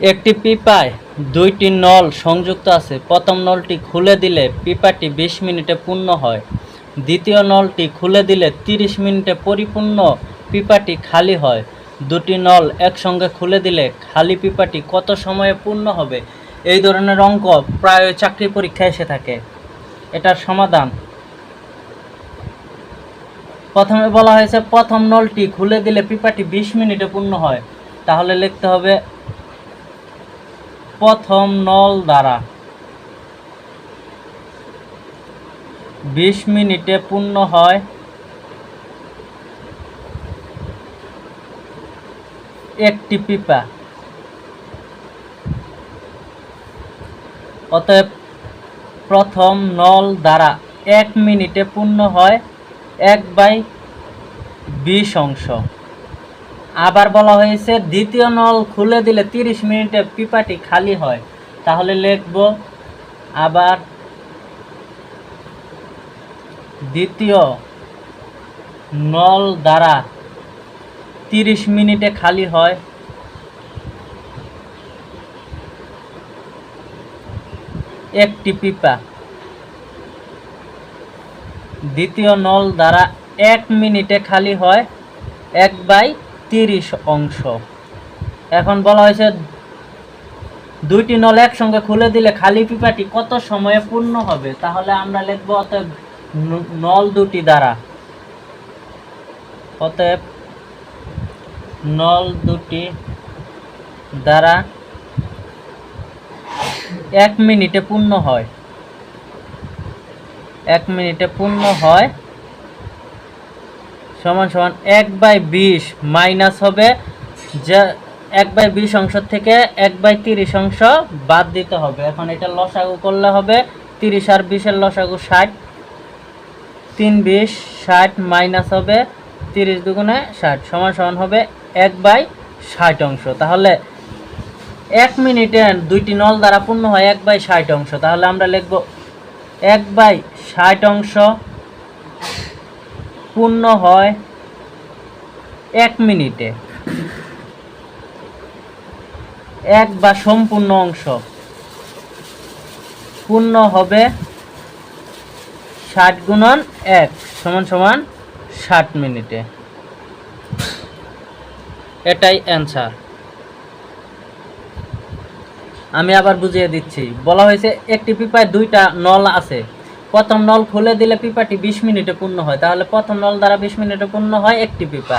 একটি পিপায়, দুইটি নল সংযুক্ত আছে। প্রথম নলটি খুলে দিলে পিপাটি বিশ মিনিটে পূর্ণ হয়। দ্বিতীয় নলটি খুলে দিলে তিরিশ মিনিটে পরিপূর্ণ পিপাটি খালি হয়। দুটি নল একসঙ্গে খুলে দিলে খালি পিপাটি কত সময়ে পূর্ণ হবে? এই ধরনের অঙ্ক প্রায় চাকরি পরীক্ষায় এসে থাকে। এটার সমাধান। প্রথমে বলা হয়েছে, প্রথম নলটি খুলে দিলে পিপাটি বিশ মিনিটে পূর্ণ হয়। তাহলে লিখতে হবে প্রথম নল দ্বারা। বিশ মিনিটে পূর্ণ হয়। একটি পিপা অতএব প্রথম নল দ্বারা এক মিনিটে পূর্ণ হয়। এক বাই বিশ অংশ। আবার বলা হয়েছে, দ্বিতীয় নল খুলে দিলে তিরিশ মিনিটে পিপাটি খালি হয়। তাহলে লিখব, আবার দ্বিতীয় নল দ্বারা তিরিশ মিনিটে খালি হয়। একটি পিপা। দ্বিতীয় নল দ্বারা এক মিনিটে খালি হয়, এক বাই তিরিশ অংশ। এখন বলা হয়েছে দুইটি নল একসঙ্গে খুলে দিলে খালি পিপাটি কত সময়ে পূর্ণ হবে? তাহলে আমরা লিখব অতএব নল দুটি দ্বারা। অতএব নল দুটি দ্বারা এক মিনিটে পূর্ণ হয়। এক মিনিটে পূর্ণ হয় সমান সমান এক বাই বিশ মাইনাস হবে যে এক বাই বিশ অংশ থেকে এক বাই তিরিশ অংশ বাদ দিতে হবে। এখন এটা লসাগু করলে হবে তিরিশ আর বিশের লসাগু ষাট। তিন বিশ ষাট মাইনাস হবে তিরিশ দুগুণে ষাট সমান সমান হবে এক বাই ষাট অংশ। তাহলে এক মিনিটে দুইটি নল দ্বারা পূর্ণ হয় এক বাই ষাট অংশ। তাহলে আমরা লিখব এক বাই ষাট অংশ পূর্ণ হয় এক মিনিটে। এক বা সম্পূর্ণ অংশ। পূর্ণ হবে ষাট গুণন এক সমান সমান ষাট মিনিটে। এটাই অ্যান্সার। আমি আবার বুঝিয়ে দিচ্ছি। বলা হয়েছে একটি পিপায় দুইটা নল আছে। প্রথম নল খুলে দিলে পিপাটি বিশ মিনিটে পূর্ণ হয়। তাহলে প্রথম নল দ্বারা বিশ মিনিটে পূর্ণ হয় একটি পিপা।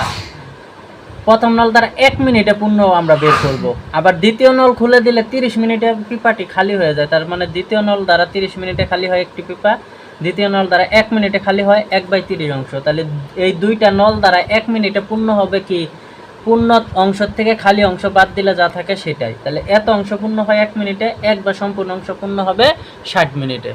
প্রথম নল দ্বারা এক মিনিটে পূর্ণ আমরা বের করব। আবার দ্বিতীয় নল খুলে দিলে তিরিশ মিনিটে পিপাটি খালি হয়ে যায়। তার মানে দ্বিতীয় নল দ্বারা তিরিশ মিনিটে খালি হয় একটি পিপা, দ্বিতীয় নল দ্বারা এক মিনিটে খালি হয় এক বাই তিরিশ অংশ। তাহলে এই দুইটা নল দ্বারা এক মিনিটে পূর্ণ হবে কি? পূর্ণ অংশ থেকে খালি অংশ বাদ দিলে যা থাকে সেটাই। তাহলে এত অংশ পূর্ণ হয় এক মিনিটে, এক বা সম্পূর্ণ অংশ পূর্ণ হবে ষাট মিনিটে।